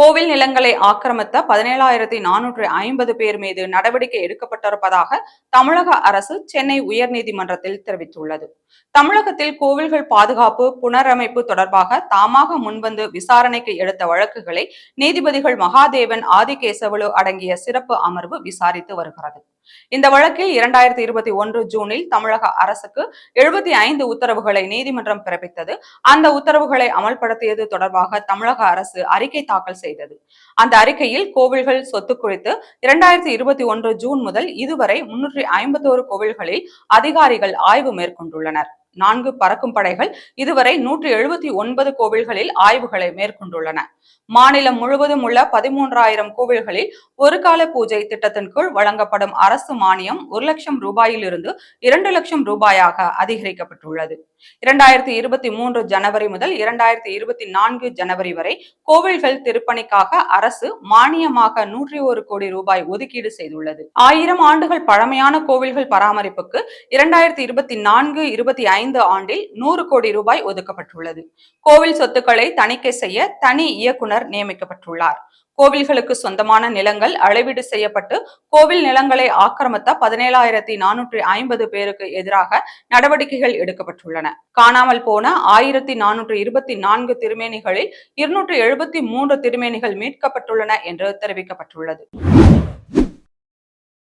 கோவில் நிலங்களை ஆக்கிரமித்த பதினேழாயிரத்தி நானூற்றி ஐம்பது பேர் மீது நடவடிக்கை எடுக்கப்பட்டிருப்பதாக தமிழக அரசு சென்னை உயர்நீதிமன்றத்தில் தெரிவித்துள்ளது. தமிழகத்தில் கோவில்கள் பாதுகாப்பு புனரமைப்பு தொடர்பாக தாமாக முன்வந்து விசாரணைக்கு எடுத்த வழக்குகளை நீதிபதிகள் மகாதேவன் ஆதிகேசவலு அடங்கிய சிறப்பு அமர்வு விசாரித்து வருகிறது. இந்த வழக்கில் இரண்டாயிரத்தி இருபத்தி ஒன்று ஜூனில் தமிழக அரசுக்கு எழுபத்தி ஐந்து உத்தரவுகளை நீதிமன்றம் பிறப்பித்தது. அந்த உத்தரவுகளை அமல்படுத்தியது தொடர்பாக தமிழக அரசு அறிக்கை தாக்கல் செய்தது. அந்த அறிக்கையில் கோவில்கள் சொத்து குறித்து இரண்டாயிரத்தி இருபத்தி ஒன்று ஜூன் முதல் இதுவரை முன்னூற்றி ஐம்பத்தோரு கோவில்களில் அதிகாரிகள் ஆய்வு மேற்கொண்டுள்ளனர். நான்கு பறக்கும் படைகள் இதுவரை நூற்றி எழுபத்தி ஒன்பது கோவில்களில் ஆய்வுகளை மேற்கொண்டுள்ளன. மாநிலம் முழுவதும் உள்ள பதிமூன்றாயிரம் கோவில்களில் ஒரு கால பூஜை திட்டத்தின் கீழ் வழங்கப்படும் அரசு மானியம் ஒரு லட்சம் ரூபாயிலிருந்து இரண்டு லட்சம் ரூபாயாக அதிகரிக்கப்பட்டுள்ளது. இரண்டாயிரத்தி இருபத்தி மூன்று ஜனவரி முதல் இரண்டாயிரத்தி இருபத்தி நான்கு ஜனவரி வரை கோவில்கள் திருப்பணிக்காக அரசு மானியமாக நூற்றி ஒரு கோடி ரூபாய் ஒதுக்கீடு செய்துள்ளது. ஆயிரம் ஆண்டுகள் பழமையான கோவில்கள் பராமரிப்புக்கு இரண்டாயிரத்தி இருபத்தி நான்கு இருபத்தி ஐந்து ஆண்டில் நூறு கோடி ரூபாய் ஒதுக்கப்பட்டுள்ளது. கோவில் சொத்துக்களை தணிக்கை செய்ய தனி இயக்குனர் நியமிக்கப்பட்டுள்ளார். கோவில்களுக்கு சொந்தமான நிலங்கள் அளவீடு செய்யப்பட்டு கோவில் நிலங்களை ஆக்கிரமித்த பதினேழாயிரத்தி நானூற்றி ஐம்பது பேருக்கு எதிராக நடவடிக்கைகள் எடுக்கப்பட்டுள்ளன. காணாமல் போன ஆயிரத்தி நானூற்றி இருபத்தி நான்கு திருமேனிகளில் இருநூற்றி எழுபத்தி மூன்று திருமேனிகள் மீட்கப்பட்டுள்ளன என்று தெரிவிக்கப்பட்டுள்ளது.